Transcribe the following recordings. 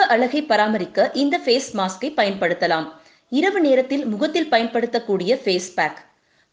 அழகை பராமரிக்க இந்த ஃபேஸ் மாஸ்கை பயன்படுத்தலாம். இரவு நேரத்தில் முகத்தில் பயன்படுத்தக்கூடிய ஃபேஸ் பேக்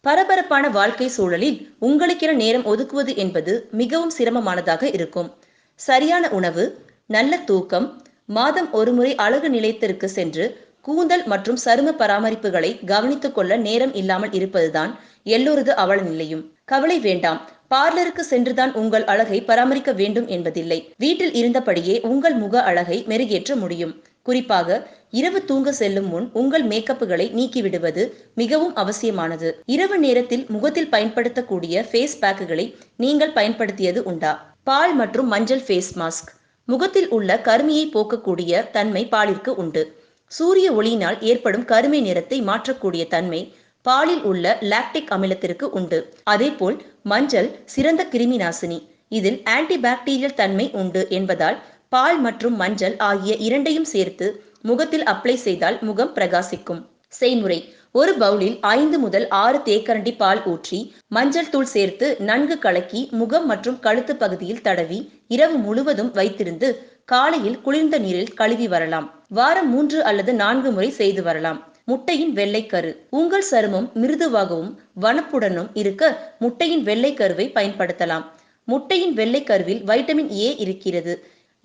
பரபரப்பான வாழ்க்கை சூழலில் உங்களுக்கென நேரம் ஒதுக்குவது என்பது மிகவும் சிரமமானதாக இருக்கும். சரியான உணவு நல்ல தூக்கம் மாதம் ஒருமுறை அழகு நிலையத்திற்கு சென்று கூந்தல் மற்றும் சரும பராமரிப்புகளை கவனித்துக் கொள்ள நேரம் இல்லாமல் இருப்பதுதான் எல்லோரது அவல நிலையும். கவலை வேண்டாம். பார்லருக்கு சென்றுதான் உங்கள் அழகை பராமரிக்க வேண்டும் என்பதில்லை. வீட்டில் இருந்தபடியே உங்கள் முக அழகை மெருகேற்ற முடியும். குறிப்பாக இரவு தூங்க செல்லும் முன் உங்கள் மேக்கப்புகளை நீக்கிவிடுவது மிகவும் அவசியமானது. இரவு நேரத்தில் முகத்தில் பயன்படுத்தக்கூடிய ஃபேஸ் பேக்குகளை நீங்கள் பயன்படுத்தியது உண்டா? பால் மற்றும் மஞ்சள் ஃபேஸ் மாஸ்க் முகத்தில் உள்ள கருமையை போக்கக்கூடிய தன்மை பாலிற்கு உண்டு. சூரிய ஒளியினால் ஏற்படும் கருமை நிறத்தை மாற்றக்கூடிய தன்மை பாலில் உள்ள லாக்டிக் அமிலத்திற்கு உண்டு. அதேபோல் மஞ்சள் சிறந்த கிருமி நாசினி இதில் ஆன்டிபாக்டீரியல் தன்மை உண்டு என்பதால் பால் மற்றும் மஞ்சள் ஆகிய இரண்டையும் சேர்த்து முகத்தில் அப்ளை செய்தால் முகம் பிரகாசிக்கும். செய்முறை. ஒரு பவுலில் ஐந்து முதல் ஆறு தேக்கரண்டி பால் ஊற்றி மஞ்சள் தூள் சேர்த்து நன்கு கலக்கி முகம் மற்றும் கழுத்து பகுதியில் தடவி இரவு முழுவதும் வைத்திருந்து காலையில் குளிர்ந்த நீரில் கழுவி வரலாம். வாரம் மூன்று அல்லது நான்கு முறை செய்து வரலாம். முட்டையின் வெள்ளைக்கரு. உங்கள் சருமம் மிருதுவாகவும் வனப்புடனும் இருக்க முட்டையின் வெள்ளைக்கருவை பயன்படுத்தலாம். முட்டையின் வெள்ளைக்கருவில் வைட்டமின் ஏ இருக்கிறது.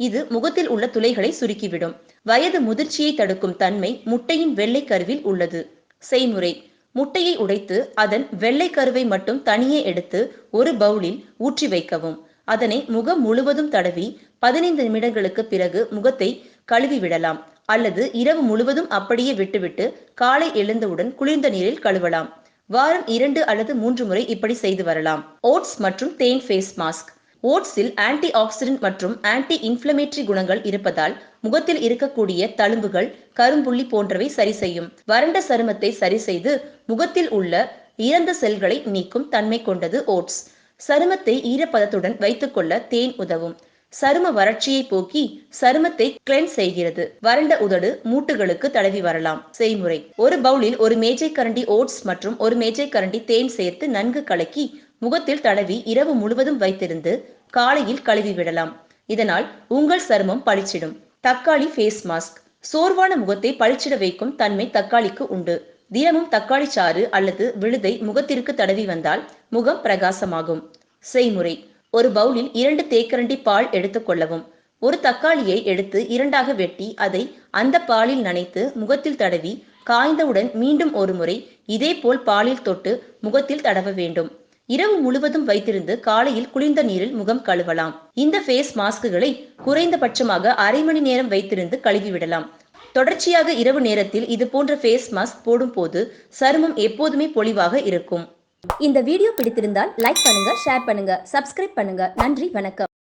இது முகத்தில் உள்ள துளைகளை சுருக்கிவிடும். வயது முதிர்ச்சியை தடுக்கும் தன்மை முட்டையின் வெள்ளைக்கருவில் உள்ளது. செய்முறை. முட்டையை உடைத்து அதன் வெள்ளை கருவை மட்டும் தனியே எடுத்து ஒரு பவுலில் ஊற்றி வைக்கவும். அதனை முகம் முழுவதும் தடவி பதினைந்து நிமிடங்களுக்கு பிறகு முகத்தை கழுவி விடலாம் அல்லது இரவு முழுவதும் அப்படியே விட்டுவிட்டு காலை எழுந்தவுடன் குளிர்ந்த நீரில் கழுவலாம். வாரம் இரண்டு அல்லது மூன்று முறை இப்படி செய்து வரலாம். ஓட்ஸ் மற்றும் தேன் ஃபேஸ் மாஸ்க். ஓட்ஸில் ஆன்டி ஆக்சிடென்ட் மற்றும் ஆன்டி இன்ஃப்ளமேட்டரி குணங்கள் இருப்பதால் முகத்தில் இருக்கக்கூடிய தழும்புகள் கரும்புள்ளி போன்றவை சரி செய்யும். வறண்ட சருமத்தை சரி செய்து முகத்தில் உள்ள இறந்த செல்களை நீக்கும் தன்மை கொண்டது ஓட்ஸ். சருமத்தை ஈரப்பதத்துடன் வைத்துக்கொள்ள தேன் உதவும். சரும வறட்சியை போக்கி சருமத்தை கிளென் செய்கிறது. வறண்ட உதடு மூட்டுகளுக்கு தடவி வரலாம். செய்முறை. ஒரு பவுலில் ஒரு மேஜை கரண்டி ஓட்ஸ் மற்றும் ஒரு மேஜை கரண்டி தேன் சேர்த்து நன்கு கலக்கி முகத்தில் தடவி இரவு முழுவதும் வைத்திருந்து காலையில் கழுவி விடலாம். இதனால் உங்கள் சருமம் பளிச்சிடும். தக்காளி ஃபேஸ் மாஸ்க் சோர்வான முகத்தை பளிச்சிட வைக்கும் தன்மை தக்காளிக்கு உண்டு. தினமும் தக்காளி சாறு அல்லது விழுதை முகத்திற்கு தடவி வந்தால் முகம் பிரகாசமாகும். செய்முறை. ஒரு பவுலில் இரண்டு தேக்கரண்டி பால் எடுத்துக்கொள்ளவும் ஒரு தக்காளியை எடுத்து இரண்டாக வெட்டி அதை அந்த பாலில் நனைத்து முகத்தில் தடவி காய்ந்தவுடன் மீண்டும் ஒரு முறை இதேபோல் பாலில் தொட்டு முகத்தில் தடவ வேண்டும். இரவு முழுவதும் வைத்திருந்து காலையில் குளிர்ந்த நீரில் முகம் கழுவலாம். இந்த ஃபேஸ் மாஸ்குகளை குறைந்தபட்சமாக அரை மணி நேரம் வைத்திருந்து கழுவிவிடலாம். தொடர்ச்சியாக இரவு நேரத்தில் இது போன்ற ஃபேஸ் மாஸ்க் போடும்போது சருமம் எப்போதுமே பொலிவாக இருக்கும். இந்த வீடியோ பிடித்திருந்தால் லைக் பண்ணுங்க ஷேர் பண்ணுங்க சப்ஸ்கிரைப் பண்ணுங்க. நன்றி வணக்கம்.